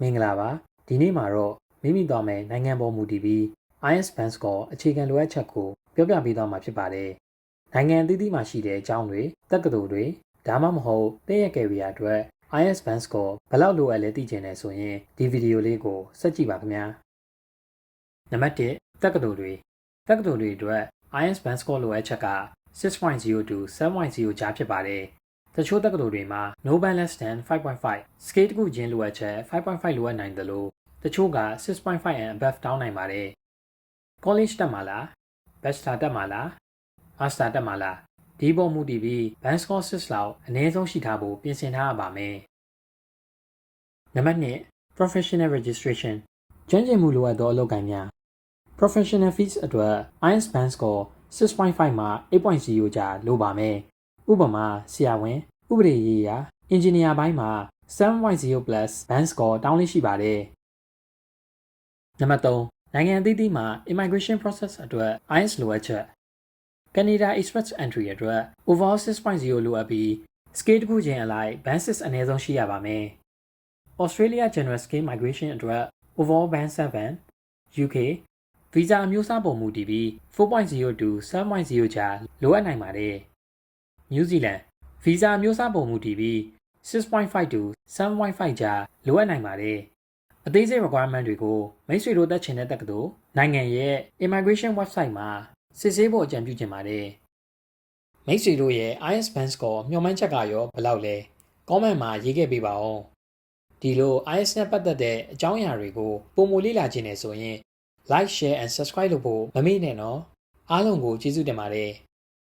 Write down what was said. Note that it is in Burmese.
မင်္ဂလာပါဒီနေ့မှာတော့မိမိသွားမယ်နိုင်ငံပေါ်မူတည်ပြီး IS Band Score အခြေခံလိုအပ်ချက်ကိုပြောပြပေးသွားမှာဖြစ်ပါတယ်နိုင်ငံအသီးသီးမှာရှိတဲ့အကြောင်းတွေတက္ကသိုလ်တွေဒါမှမဟုတ်တဲ့ရကယ်ရီယာအတွက် IS Band Score ဘယ်လောက်လိုအပ်လဲသိချင်တယ်ဆိုရင်ဒီဗီဒီယိုလေးကိုစက်ကြည့်ပါခင်ဗျာနံပါတ်1တက္ကသိုလ်တွေတက္ကသိုလ်တွေအတွက် IS Band Score လိုအပ်ချက်က6.0 to 7.0ကြားဖြစ်ပါတယ် တချို့တက္ကသိုလ်တွေမှာ no band less than 5.5 scale တစ်ခုချင်းလိုအပ်ချက်5.5လိုအပ်နိုင်တယ်လို့တချို့က6.5 and above တောင်းနိုင်ပါတယ် college တက်မှာလား bachelor တက်မှာလား master တက်မှာလားဒီပေါ်မူတည်ပြီး band score 6လောက်အနည်းဆုံးရှိထားဖို့ပြင်ဆင်ထားရပါမယ်နံပါတ်1 professional registration ကျွမ်းကျင်မှုလိုအပ်သောအလုပ်ကိုင်များ professional fees အတွက် IELTS band score 6.5မှာ8.0ကြာလိုပါမယ် ဥပမာဆရာဝန်ဥပဒေရေးရာ engineer ဘိုင်းမှာ7.0 plus band score တောင်းလေးရှိပါတယ်နံပါတ်3နိုင်ငံအသီးသီးမှာ immigration process အတွက် IELTS လိုအပ်ချက် Canada Express Entry အတွက် overall 6.0လိုအပ်ပြီး scale တစ်ခုချင်းအလိုက် band 6အနည်းဆုံးရှိရပါမယ် Australia General Scale Migration အတွက် overall band 7 UK visa အမျိုးအစားပုံမူတည်ပြီး4.0 to 7.0ကြားလိုအပ်နိုင်ပါတယ် New Zealand visa အမျိုးအစားပုံမူတည်ပြီး6.5 to 7.5ကြားလိုအပ်နိုင်ပါတယ်အသေးစိတ် requirement တွေကိုမိတ်ဆွေတို့သက်ချင်တဲ့တက္ကသိုလ်နိုင်ငံရဲ့ immigration website မှာစစ်ဆေးဖို့အကြံပြုချင်ပါတယ်မိတ်ဆွေတို့ရဲ့ IS band score မျှော်မှန်းချက်ကရောဘယ်လောက်လဲ comment မှာရေးခဲ့ပေးပါဦးဒီလို IS နဲ့ပတ်သက်တဲ့အကြောင်းအရာတွေကိုပုံမူလေ့လာခြင်းနဲ့ဆိုရင် like share and subscribe လုပ်ဖို့မမေ့နဲ့နော်အားလုံးကိုကျေးဇူးတင်ပါတယ်